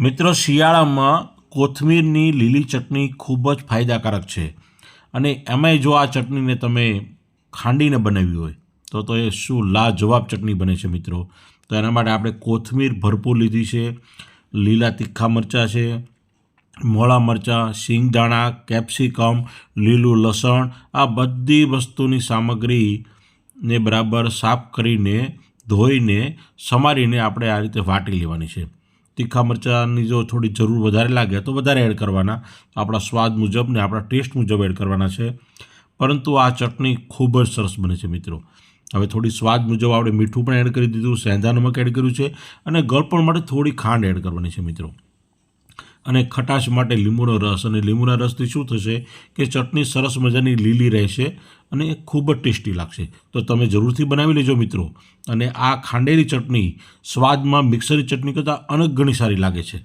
મિત્રો, શિયાળામાં કોથમીરની લીલી ચટણી ખૂબ જ ફાયદાકારક છે. અને એમાંય જો આ ચટણીને તમે ખાંડીને બનાવી હોય, તો તો એ શું લાજવાબ ચટણી બને છે મિત્રો. તો એના માટે આપણે કોથમીર ભરપૂર લીધી છે, લીલા તીખા મરચાં છે, મોળા મરચાં, શિંગદાણા, કેપ્સિકમ, લીલું લસણ, આ બધી વસ્તુની સામગ્રીને બરાબર સાફ કરીને, ધોઈને, સમારીને આપણે આ રીતે વાટી લેવાની છે. તીખા મરચાંની જો થોડી જરૂર વધારે લાગે તો વધારે એડ કરવાના. આપણા સ્વાદ મુજબ ને આપણા ટેસ્ટ મુજબ એડ કરવાના છે. પરંતુ આ ચટણી ખૂબ જ સરસ બને છે મિત્રો. હવે થોડી સ્વાદ મુજબ આપણે મીઠું પણ એડ કરી દીધું સેંધા નમક એડ કર્યું છે અને ગળપણ માટે થોડી ખાંડ એડ કરવાની છે મિત્રો. અને ખટાશ માટે લીંબુનો રસ. અને લીંબુના રસથી શું થશે કે ચટણી સરસ મજાની લીલી રહેશે અને એ ખૂબ જ ટેસ્ટી લાગશે. તો તમે જરૂરથી બનાવી લેજો મિત્રો. અને આ ખાંડેલી ચટણી સ્વાદમાં મિક્સરની ચટણી કરતાં અનેક ગણી સારી લાગે છે.